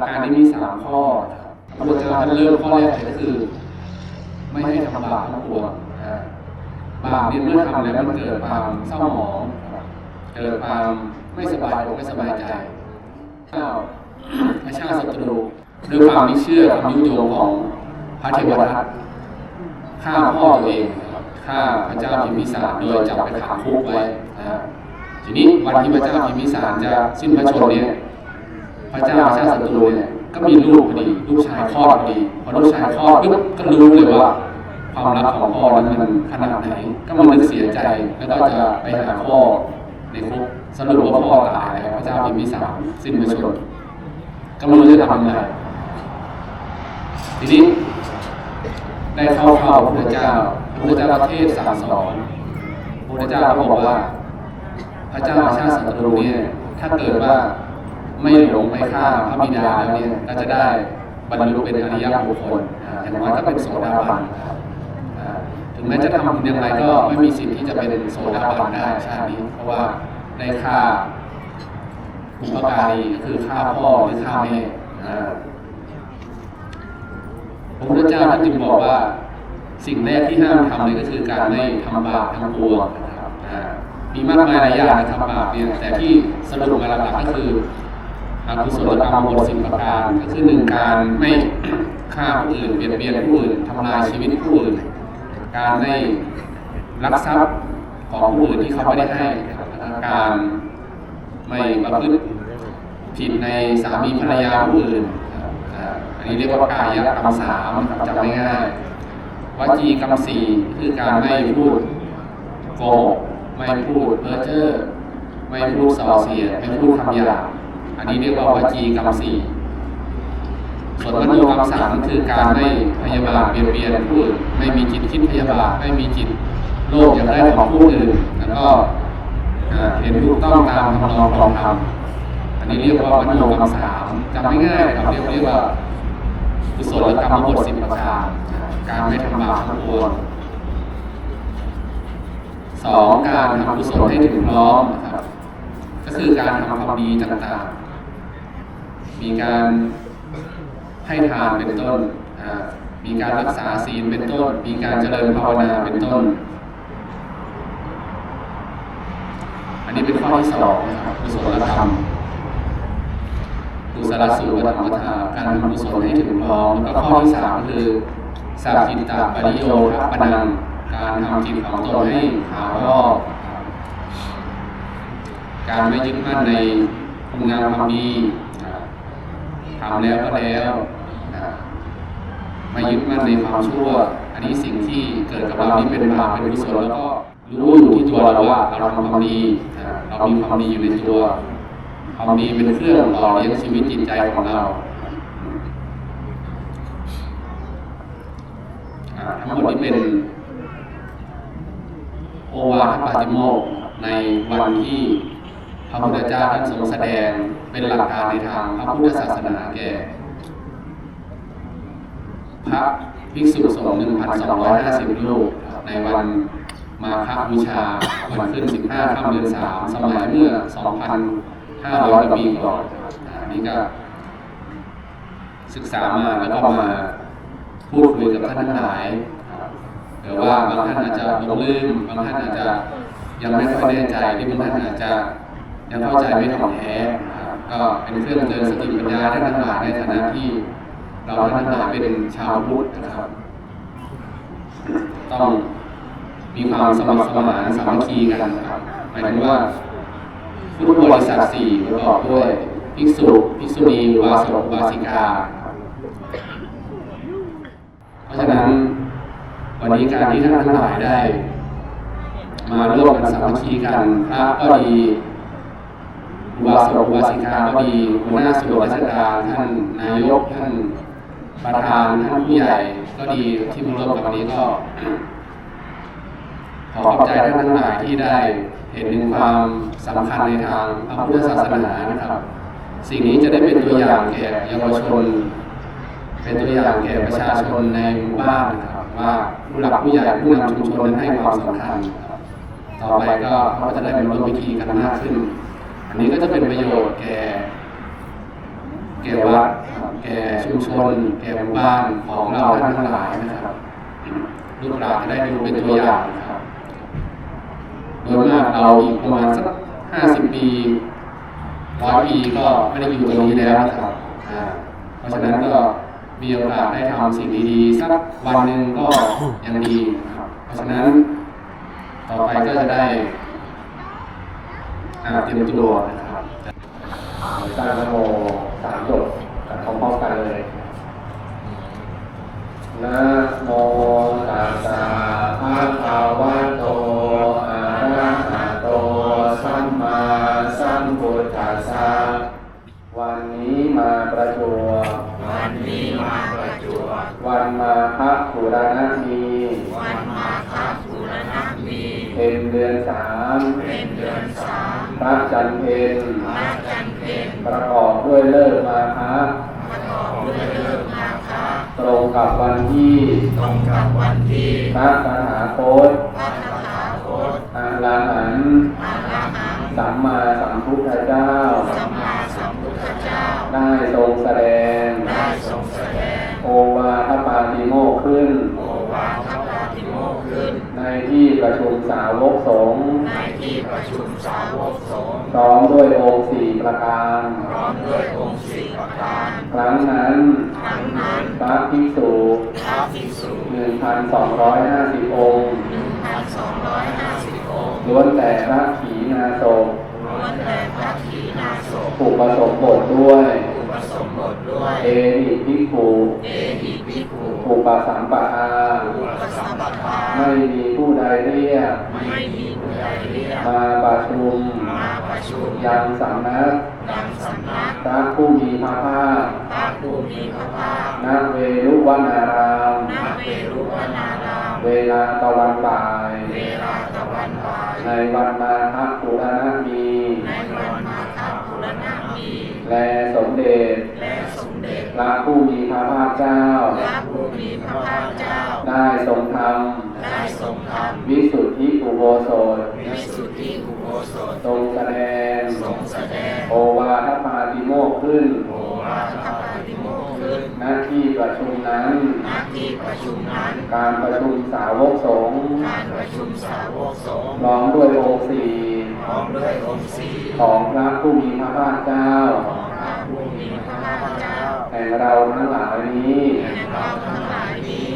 หลักการนี้มีสามข้อนะครับพระพุทธเจ้าท่านเริ่มข้อแรกเลยก็คือ ไม่ให้ทำบาปทั้งปวงบาปเนี่ยเมื่อทำแล้วมันเกิดความเศร้าหมองเกิดความไม่สบายอกไม่สบายใจข้าวพระชาติศัตรูด้วยความไม่เชื่อความยุยงของพระเทวทัตฆ่าพ่อตัวเองฆ่าพระเจ้าพิมพิสารโดยจับไปขังคุกไว้ทีนี้วันที่พระเจ้าพิมพิสารจะสิ้นพระชนม์เนี่ย ระเจ้าชาติศัตรูเนี่ยก็มีลูกพอดีลูกชายคลอดพอดีพอลูกชายคลอดปุ๊บก็รู้เลยว่า ความรักของพ่อนั้นมันขนาดไหน ก็มันนึกเสียใจแล้วก็จะไปหาพ่อในคุกสรุปว่าพ่อตายแล้วพระเจ้าพิมพิสารสิ้นพระชนม์ก็ไม่รู้จะทำยังไงทีนี้ได้เข้าเข้าพระพุทธเจ้าพระพุทธเจ้าประเทศสั่งสอนพระพุทธเจ้าก็บอกว่า พระเจ้าชาติศัตรูเนี่ยถ้าเกิดว่า ไม่หลงไม่ฆ่าพระบิดาแล้วเนี่ยก็จะได้บรรลุเป็นอริยบุคคลอย่างน้อยก็เป็นโสดาบันครับถึงแม้จะทำบุญอย่างไรก็ไม่มีสิทธิ์ที่จะเป็นโสดาบันได้ชาตินี้ เพราะว่าได้ฆ่าบุพการีคือฆ่าพ่อหรือฆ่าแม่พระพุทธเจ้าท่านจึงบอกว่า สิ่งแรกที่ห้ามทำเลยก็คือการไม่ทำบาปทั้งปวงนะครับมีมากมายหลายอย่างทำบาปเนี่ยแต่ที่สรุปมาหลักๆก็คือ อกุศลกรรมบทสิบประการก็คือหนึ่งการไม่ฆ่าผู้อื่นเบียดเบียนผู้อื่นทำลายชีวิตผู้อื่น การไม่ลักทรัพย์ของผู้อื่นที่เขาไม่ได้ให้การไม่ประพฤติผิดในสามีภรรยาผู้อื่น อันนี้เรียกว่ากายกรรมสามจำไม่ง่ายวจีกรรมสี่คือการไม่พูดโกหกไม่พูดเพ้อเจ้อไม่พูดส่อเสียดไม่พูดคำหยาบ อันนี้เรียกว่าวจีกรรมสี่ส่วนมโนกรรมสามคือการไม่พยาบาทเบียดเบียนผู้อื่นไม่มีจิตคิดพยาบาทไม่มีจิตโลภอยากได้ของผู้อื่นแล้วก็เห็นถูกต้องตามคำนองครองธรรมอันนี้เรียกว่ามโนกรรมสามจำไม่ง่ายๆครับเรียกเรียกว่ากุศลกรรมบทสิบประการการไม่ทำบาปทั้งปวงสองการทำกุศลให้ถึงพร้อมนะครับ ก็คือการทำความดีต่างๆ มีการให้ทานเป็นต้น มีการรักษาศีลเป็นต้น มีการเจริญภาวนาเป็นต้น อันนี้เป็นข้อที่สองนะครับกุศลธรรมกุศลสูตรธรรมทานการทำกุศลให้ถึงพร้อมแล้วก็ข้อที่สามคือสัพพิตาปริโยทัปปนังการทำจิตของตนให้ขาวรอบการไม่ยึดมั่นในคุณงามความดี ทำแล้วก็แล้วม่ยึดมั่นในความชั่ว อันนี้สิ่งที่เกิดกับเรานี่เป็นบาปเป็นกุศลแล้วก็รู้อยู่ที่ตัวเราว่าเราทำความดีเรามีความดีอยู่ในตัวความดีเป็นเครื่องหล่อเลี้ยงชีวิตจิตใจของเราทั้งหมดนี้เป็นโอวาทปาติโมกในวันที่พระพุทธเจ้าท่านทรงแสดง เป็นหลักการในทางพระพุทธศาสนาแก่ พระภิกษุสงฆ์1,250รูปในวันมาฆบูชาวันขึ้น 15ค่ำเดือน3 สมัยเมื่อ 2,500กว่าปีก่อนอันนี้ก็ศึกษามาแล้วก็มาพูดคุยกับท่านทั้งหลายหรือว่าบางท่านอาจจะหลงลืมบางท่านอาจจะยังไม่ค่อยแน่ใจหรือบางท่านอาจจะยังเข้าใจไม่ถ่องแท้ ก็เป็นเครื่องเตือนสติปัญญาท่านทั้งหลายในฐานะที่ เราท่านทั้งหลายเป็นชาวพุทธนะครับ ต้องมีความสมัครสมานสามัคคีกันนะครับหมายถึงว่าพุทธบริษัทสี่ประกอบด้วยภิกษุภิกษุณีอุบาสกอุบาสิกา เพราะฉะนั้นวันนี้การที่ท่านทั้งหลายได้ มาร่วมกันสามัคคีกันพระก็ดี อุบาสกอุบาสิกาก็ดีหัวหน้าส่วนราชการท่านนายกท่านประธานท่านผู้ใหญ่ก็ดีที่มาร่วมกับนนี้ก็ขอขอบใจท่านทั้งหลายที่ได้เห็นถึงความสำคัญในทางพระพุทธศาสนานะครับ สิ่งนี้จะได้เป็นตัวอย่างแก่เยาวชน เป็นตัวอย่างแก่ประชาชนในหมู่บ้านนะครับ ว่าผู้หลักผู้ใหญ่ผู้นำชุมชนให้ความสำคัญ ต่อไปก็เขาจะได้เป็นวิธีกันมากขึ้น นนี้ก็จะเป็นประโยชน์แก่ แก่วัดแก่ชุมชน แก่หมู่บ้านของเราท่านทั้งหลายนะครับลูกหลานจะได้ดูเป็นตัวอย่างนะครับโดยมากเราอีกประมาณสักห้าสิบปีร้อยปีก็ไม่ได้อยู่ตรงนี้แล้วนะครับอ่าเพราะฉะนั้นก็มีโอกาสได้ทำสิ่งดีๆสักวันหนึ่งก็ยังดีนะครับ เพราะฉะนั้นต่อไปก็จะได้ อ่าเตรียมตัวนะครับสร้างนโมสามจบพร้อมๆกันเลยนะโม จันทร์เพนพระจันทร์เพ็ญประกอบด้วยเลิกษ์มาฆประกอบด้วยเลิกษ์นาคาตรงกับวันที่ตรงกับวันที่พระมหาโคตพระคาถาโคตอาลาหันต์อาลาหังสัมมาสัมพุทธเจ้าสัมมาสัมพุทธเจ้า ได้ทรงแสดงได้ทรงแสดงโอวาทปาติโมกข์ขึ้น โอวาทปาติโมกข์ขึ้น ในที่ประชุมสาวกสงฆ์ในที่ประชุมสาวกสงฆ์พร้อมด้วยองค์สี่ประการพร้อมด้วยองค์สี่ประการครั้งนั้นครั้งนั้นพระภิกษุพระภิกษุ1,250องค์หนึ่งพันสองร้อยห้าสิบองค์ล้วนแต่พระขีณาสพล้วนแต่พระขีณาสพผูกประสมบทด้วยอุปสมบทด้วยเอหิภิกขุเอหิภิกขุผูกปาสัมปะอาอุปสัมปทา ไม่มีผู้ใดเรียกไม่มีผู้ใดเรียกมาประชุมมาประชุมยังสำนักยังสำนักพระผู้มีพระภาคพระผู้มีพระภาคณเวรุวนารามณเวรุวนาราม เวลาตะวันบ่ายเวลาตะวันบ่ายในวันมาฆปุรณมีในวันมาฆบุรณะมี และสมเด็จและสมเด็จพระผู้มีพระภาคเจ้า พระผู้มีพระภาคเจ้า ได้ทรงท ได้ทรงทำวิสุทธิอุโบ สถำวิสุทธิอุโบสถทรงแสดงทรงแสดงโอวาทปาติโมกข์ขึ้นโอวาทปาติโมกข์ขึ้นณที่ประชุมนั้นณที่ประชุมนั้น การประชุมสาวกสงฆ์การประชุมสาวกสงฆ์พร้อมด้วยองค์สี่พร้อมด้วยองค์สี่ของพระผู้มีพระภาคเจ้าของพระผู้มีพระภาคเจ้าแห่งเราทั้งหลายนี้แห่งเราทั้งหลายนี้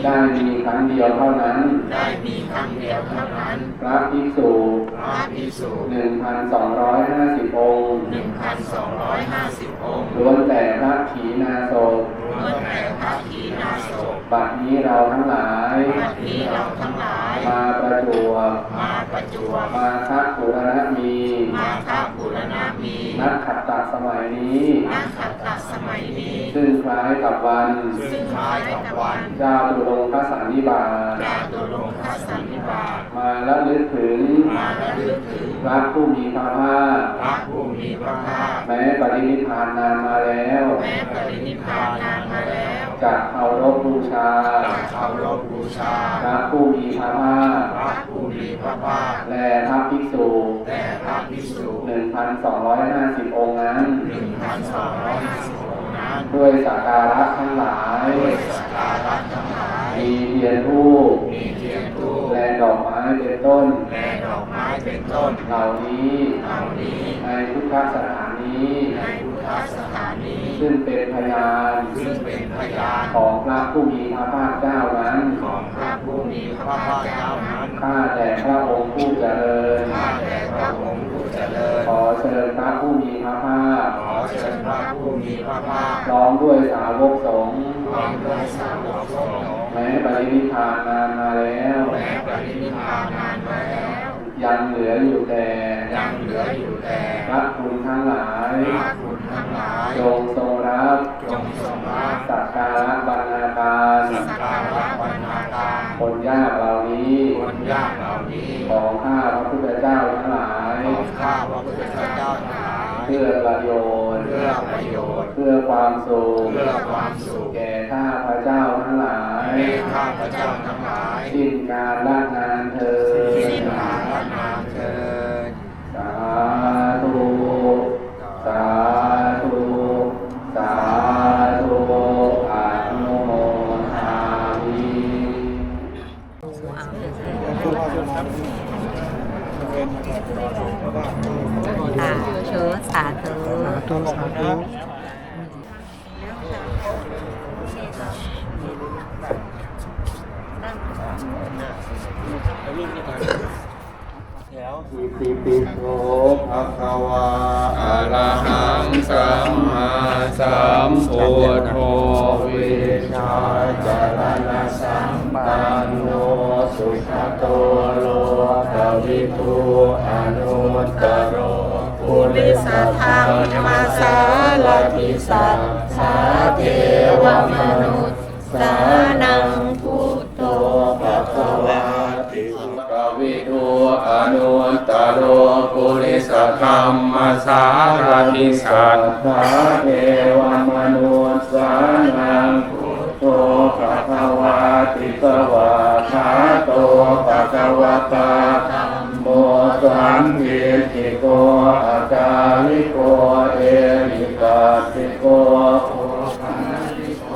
ได้มีครั้งเดียวเท่านั้น ได้มีครั้งเดียวเท่านั้น พระภิกษุพระภิกษุ1,250องค์หนึ่งพันสองร้อยห้าสิบองค์ล้วนแต่พระขีณาสพ ล้วนแต่พระขีณาสพ บัดนี้เราทั้งหลายบัดนี้เราทั้งหลาย มาประจวบมาประจวบมาคัปุรณมีมาฆบุรณะมีนักขัตตสมัยนี้นักขัตตสมัยนี้ ซึ่งคล้ายกับวัน ซึ่งคล้ายกับวันเจ้าตุลงคสันนิบาตจาตุรงคสันนิบาตมาและลึกถึงมาระลึกถึงพระผู้มีพระภาคพระผู้มีพระภาคแม้ปรินิพพานนานมาแล้ว แม้ปรินิพพานนานมาแล้ว จะเคารพบูชาจะเคารพบูชาพระผู้มีพระภาคพระผู้มีพระภาคและพระภิกษุแต่พระภิกษุ1,250องค์นั้นหนึ่งพันสองร้อยห้าสิบองค์นั้น ด้วยสักการะทั้งหลายด้วยสักการะทั้งหลายมีเทียนธูปมีเทียนธูปและดอกไม้เป็นต้นและดอกไม้เป็นต้นเหล่านี้เหล่านี้ในพุทธสถานนี้ในพุทธ สถานนี้ซึ่งเป็นพยานซึ่งเป็นพยานของพระผู้มีพระภาคเจ้านั้นของพระผู้มีพระภาคเจ้านั้นข้าแต่พระองค์ผู้เจริญข้าแต่พระองค์ผู้เจริญขอเชิญพระผู้มีพระภาคขอเชิญพระผู้มีพระภาคพร้อมด้วยสาวกสงฆ์พร้อมด้วยสาวกสงฆ์แม้ปรินิพพานนานมาแล้วแม้ปรินิพพานนานมาแล้วยังเหลืออยู่แต่ยังเหลืออยู่แต่พระคุณทั้งหลายพระคุณทั้ง หลาย จงทรงรับจงทรงรับสักการะบรรณาการสักการะบรรณาการคนยากเหล่านี้คนยากเหล่านี้ ของข้าพระพุทธเจ้าทั้งหลายของข้าพระพุทธเจ้าทั้งหลาย เพื่อประโยชน์ เพื่อประโยชน์ เพื่อความสุข เพื่อความสุข แก่ข้าพระเจ้าทั้งหลายแก่ข้าพระเจ้าทั้งหลายสิ้นการละงานเธอญสิ้น สาธุสาธุตัวสาธุอิติปิโสภะคะวาอะระหังสัมมาสัมพุทโธวิวิชาชาจารณสัมปันโน สุขโตโลกวิทูอนุตตโรปุริสัทธรรมสารติสัทธาเทวมนุษย์สานังพุทโธภะคะวาติกวิทูอนุตตโรปุริสัทธรรมสารติสัทธาเทวมนุษย์สานังพุ ภะคะวาติสวะขาโตภะคะวะตาธัมโมสัมภิติโกอาจาริโกเอริกาติโกโอภาลิโก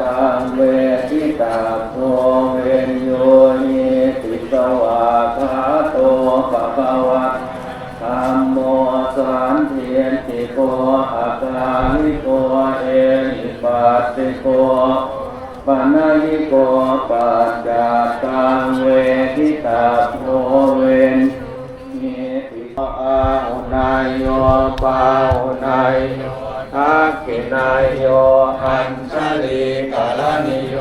ตังเวทิตาโท โกปัจจาตังเวทิตาโพเวนนิติอาหุนายโยปาหุนายโยทักขินายโยอัญชลีกาลนิโย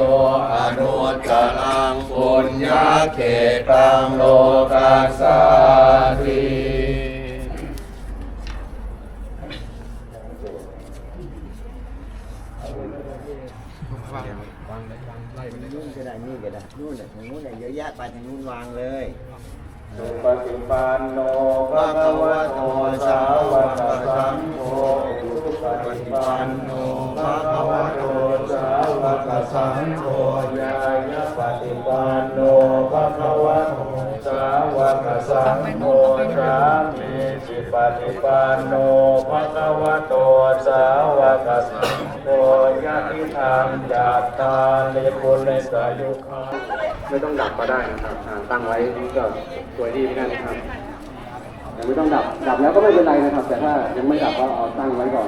อนุตตรังปุญญาเขตังโลกัสสาติ นู่นก็ได้นี่ก็ได้นู่นน่ะ ทางนู้นน่ะเยอะแยะไปทางนู้นวางเลยสุปฏิปันโนภะคะวะโตสาวกสังโฆสุปฏิปันโนภะคะวะโตสาวกสังโฆยายะปฏิปันโนภะคะวะโตสาวกสังโฆสามีสิปฏิปันโนภะคะวะโตสาวกสังโฆยะติธรรมจัตตาลิปุริสายุคา ไม่ต้องดับก็ได้นะครับตั้งไว้ก็สวยดีเหมือนกันนะครับยังไม่ต้องดับดับแล้วก็ไม่เป็นไรนะครับ แต่ถ้ายังไม่ดับก็เอาตั้งไว้ก่อน